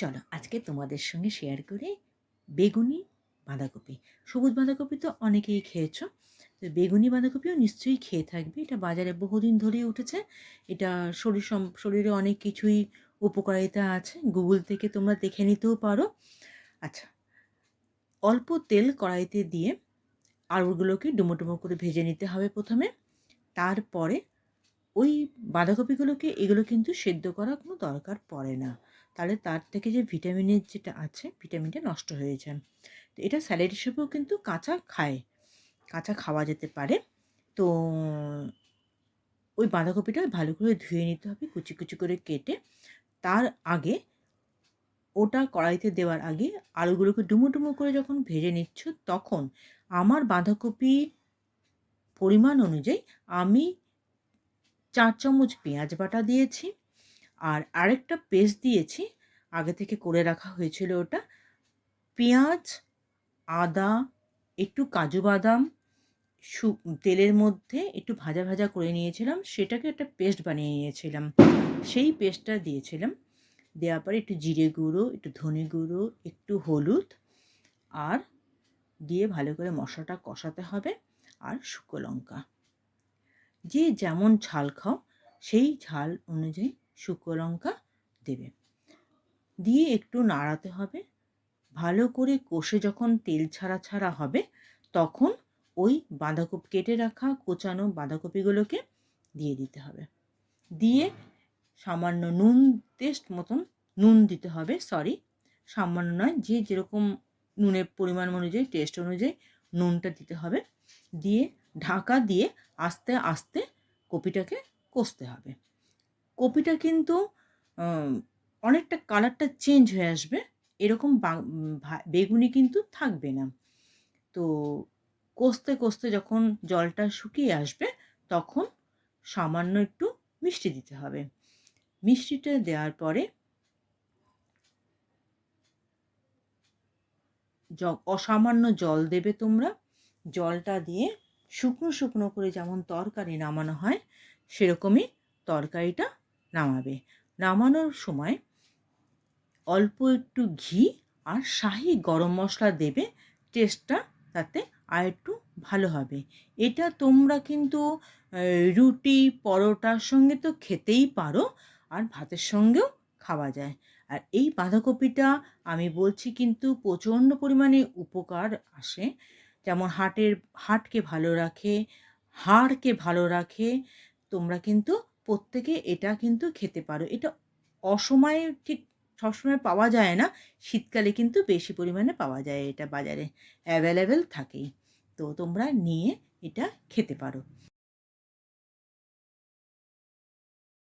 চলো আজকে তোমাদের সঙ্গে শেয়ার করে বেগুনি, বাঁধাকপি। সবুজ বাঁধাকপি তো অনেকেই খেয়েছো, তো বেগুনি, বাঁধাকপিও নিশ্চয়ই খেয়ে থাকবে। এটা বাজারে বহুদিন ধরেই উঠেছে। এটা শরীর শরীরে অনেক কিছুই উপকারিতা আছে। গুগল থেকে তোমরা দেখে নিতেও পারো। আচ্ছা অল্প তেল কড়াইতে দিয়ে আলুগুলোকে ডুমো ডুমো করে ভেজে নিতে হবে প্রথমে। তারপরে ওই বাঁধাকপিগুলোকে এগুলো কিন্তু সেদ্ধ করার কোনো দরকার পড়ে না। তাহলে তার থেকে যে ভিটামিনের যেটা আছে, ভিটামিনটা নষ্ট হয়ে যায়। তো এটা স্যালাড হিসেবেও কিন্তু কাঁচা খায়, কাঁচা খাওয়া যেতে পারে। তো ওই বাঁধাকপিটা ভালো করে ধুয়ে নিতে হবে, কুচি কুচি করে কেটে। তার আগে ওটা কড়াইতে দেওয়ার আগে আলুগুলোকে ডুমো ডুমো করে যখন ভেজে নিচ্ছ, তখন আমার বাঁধাকপি পরিমাণ অনুযায়ী আমি চার চামচ পেঁয়াজ বাটা দিয়েছি আর আরেকটা পেস্ট দিয়েছি। আগে থেকে করে রাখা হয়েছিল ওটা। পেঁয়াজ, আদা, একটু কাজু বাদাম, সু, তেলের মধ্যে একটু ভাজা ভাজা করে নিয়েছিলাম। সেটাকে একটা পেস্ট বানিয়ে নিয়েছিলাম। সেই পেস্টটা দিয়েছিলাম। দেওয়ার পরে একটু জিরে গুঁড়ো, একটু ধনে গুঁড়ো, একটু হলুদ আর দিয়ে ভালো করে মশলাটা কষাতে হবে আর শুকনো লঙ্কা। যে যেমন ঝাল খাও, সেই ঝাল অনুযায়ী শুকনো লঙ্কা দেবে। দিয়ে একটু নাড়াতে হবে। ভালো করে কষে যখন তেল ছাড়া ছাড়া হবে, তখন ওই বাঁধাকপি কেটে রাখা কোচানো বাঁধাকপিগুলোকে দিয়ে দিতে হবে। দিয়ে সামান্য নুন টেস্ট মতন, নুন দিতে হবে সরি সামান্য নয়, যে যেরকম নুনের পরিমাণ অনুযায়ী টেস্ট অনুযায়ী নুনটা দিতে হবে। দিয়ে ঢাকা দিয়ে আস্তে আস্তে কপিটাকে কষতে হবে। কপিটা কিন্তু অনেকটা কালারটা চেঞ্জ হয়ে আসবে, এরকম বেগুনি কিন্তু থাকবে না। তো কষতে কষতে যখন জলটা শুকিয়ে আসবে, তখন সামান্য একটু মিষ্টি দিতে হবে। মিষ্টিটা দেওয়ার পরে অসামান্য জল দেবে তোমরা। জলটা দিয়ে শুকনো শুকনো করে যেমন তরকারি নামানো হয়, সেরকমই তরকারিটা নামাবে। নামানোর সময় অল্প একটু ঘি আর শাহি গরম মশলা দেবে টেস্টটা তাতে আর একটু ভালো হবে। এটা তোমরা কিন্তু রুটি, পরোটার সঙ্গে তো খেতেই পারো, আর ভাতের সঙ্গেও খাওয়া যায়। আর এই বাঁধাকপিটা আমি বলছি কিন্তু প্রচণ্ড পরিমাণে উপকার আসে। যেমন হার্টের, হার্টকে ভালো রাখে, হাড়কে ভালো রাখে, তোমরা কিন্তু প্রত্যেকে এটা কিন্তু খেতে পারো। এটা অসময়ে ঠিক সবসময় পাওয়া যায় না, শীতকালে কিন্তু বেশি পরিমাণে পাওয়া যায় এটা বাজারে। অ্যাভেলেবেল থাকেই। তো তোমরা নিয়ে এটা খেতে পারো।